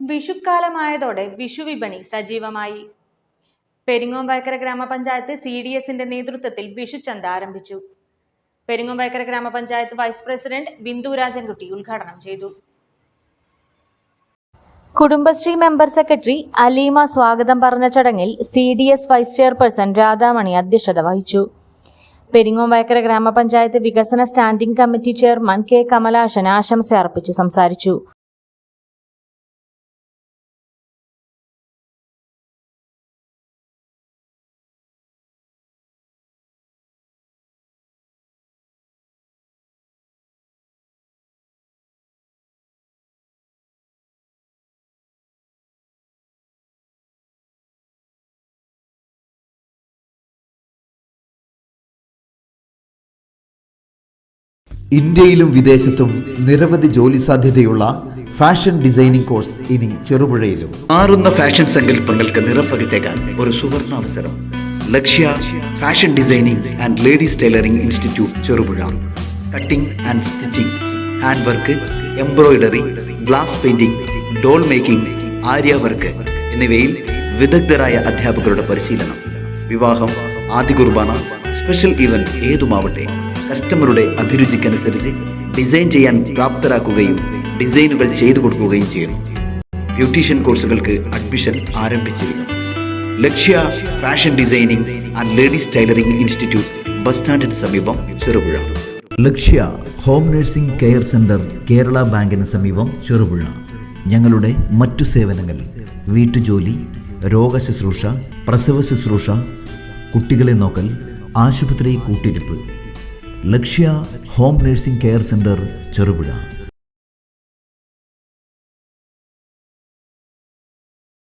വിഷുക്കാലമായതോടെ വിഷു വിപണി സജീവമായി. പെരിങ്ങോംവയക്കര ഗ്രാമപഞ്ചായത്ത് സി ഡി എസിന്റെ നേതൃത്വത്തിൽ വിഷുചന്ത ആരംഭിച്ചു. പെരിങ്ങോംവയക്കര ഗ്രാമപഞ്ചായത്ത് വൈസ് പ്രസിഡന്റ് ബിന്ദു രാജൻകുട്ടി ഉദ്ഘാടനം ചെയ്തു. കുടുംബശ്രീ മെമ്പർ സെക്രട്ടറി അലീമ സ്വാഗതം പറഞ്ഞ ചടങ്ങിൽ C D S vice chairperson Radhamani അധ്യക്ഷത വഹിച്ചു. പെരിങ്ങോംവയക്കര ഗ്രാമപഞ്ചായത്ത് വികസന standing committee chairman K Kamalashan ആശംസ അർപ്പിച്ച് സംസാരിച്ചു. ഇന്ത്യയിലും വിദേശത്തും നിരവധി ജോലി സാധ്യതയുള്ള ഫാഷൻ ഡിസൈനിംഗ് കോഴ്സ് ഇനി ചെറുപുഴയിലും. മാറുന്ന ഫാഷൻ സങ്കല്പങ്ങൾക്ക് നിറപ്പകിട്ടേക്കാൻ ഒരു സുവർണ അവസരം. Lakshya fashion designing and ladies tailoring institute Cherupuzha. Cutting and stitching hand work embroidery glass painting doll making aari work എന്നിവയിൽ വിദഗ്ധരായ അധ്യാപകരുടെ പരിശീലനം. വിവാഹം ആദ്യ കുർബാന സ്പെഷ്യൽ ഇവന്റ് ഏതുമാവട്ടെ. കസ്റ്റമറുടെ അഭിരുചിക്കനുസരിച്ച് ഡിസൈൻ ചെയ്യാൻ പ്രാപ്തരാക്കുകയും ഡിസൈനുകൾ ചെയ്തു കൊടുക്കുകയും ചെയ്യുന്നു. ബ്യൂട്ടീഷ്യൻ കോഴ്സുകൾക്ക് അഡ്മിഷൻ ആരംഭിച്ചിരിക്കുന്നു Lakshya fashion designing and ladies tailoring institute bus സ്റ്റാൻഡിന് സമീപം Cherupuzha. Lakshya home nursing care centre Kerala ബാങ്കിന് സമീപം ചെറുപുഴ. ഞങ്ങളുടെ മറ്റു സേവനങ്ങൾ വീട്ടുജോലി രോഗശുശ്രൂഷ പ്രസവ ശുശ്രൂഷ കുട്ടികളെ നോക്കൽ ആശുപത്രി കൂട്ടിരിപ്പ് Lakshya home nursing care centre Cherupuzha.